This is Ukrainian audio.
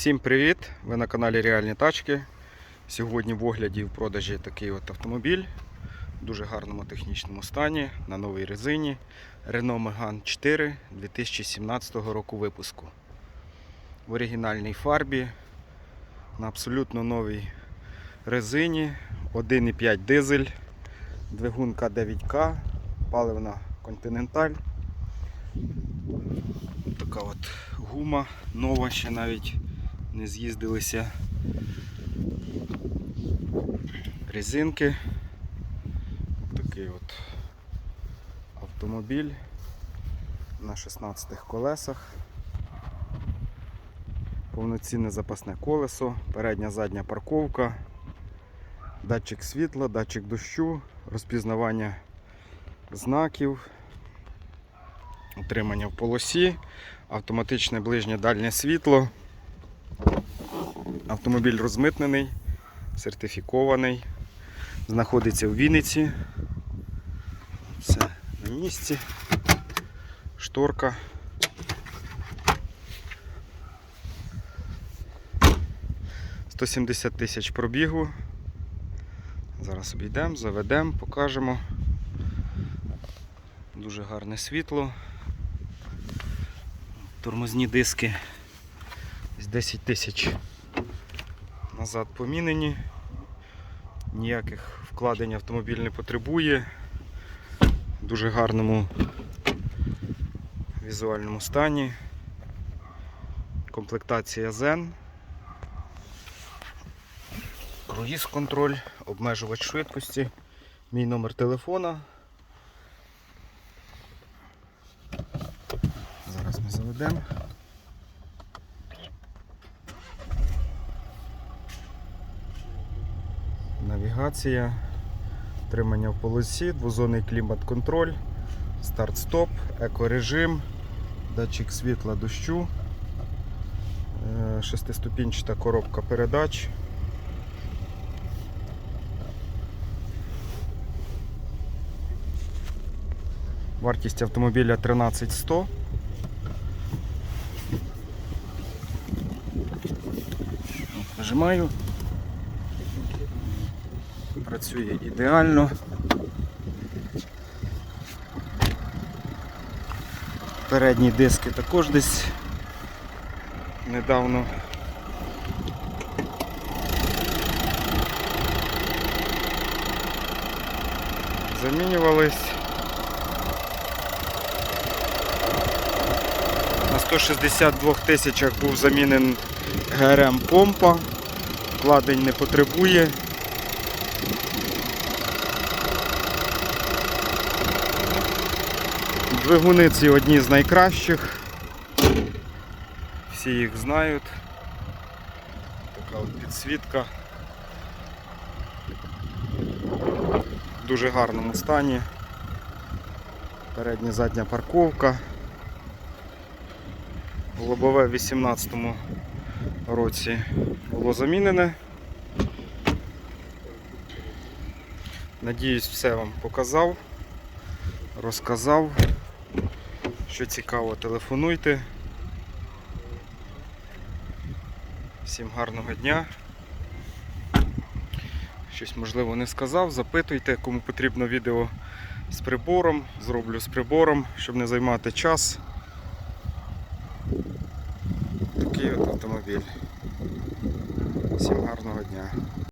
Всім привіт! Ви на каналі Реальні Тачки. Сьогодні в огляді і в продажі такий от автомобіль в дуже гарному технічному стані на новій резині Renault Megane 4 2017 року випуску. В оригінальній фарбі на абсолютно новій резині 1,5 дизель, двигун К9К, паливна Continental. Така от гума нова, ще навіть не з'їздилися. Резинки. Такий от автомобіль на 16 колесах. Повноцінне запасне колесо, передня задня парковка, датчик світла, датчик дощу, розпізнавання знаків, утримання в полосі, автоматичне ближнє дальнє світло. Автомобіль розмитнений, сертифікований, знаходиться в Вінниці. Все на місці. Шторка. «170 тисяч пробігу. Зараз обійдемо, заведемо, покажемо. Дуже гарне світло. Тормозні диски. Десь 10 тисяч назад помінені. Ніяких вкладень автомобіль не потребує. В дуже гарному візуальному стані. Комплектація Zen. Круїз контроль, обмежувач швидкості, мій номер телефона. Зараз ми заведемо. Навігація, тримання в полосі, двозонний клімат-контроль, старт-стоп, екорежим, датчик світла дощу, е, шестиступінчата коробка передач. Вартість автомобіля 13100. От, Нажимаю. Працює ідеально. Передні диски також десь недавно замінювались. На 162 тисячах був замінен ГРМ помпа, вкладень не потребує. Двигуни ці одні з найкращих. Всі їх знають. Така от підсвітка. В дуже гарному стані. Передня задня парковка. Лобове в 2018 році було замінене. Надіюсь, все вам показав, розказав. Що цікаво, телефонуйте. Всім гарного дня. Щось можливо не сказав, запитуйте, кому потрібно відео з прибором, зроблю з прибором, щоб не займати час. Такий от автомобіль. Всім гарного дня.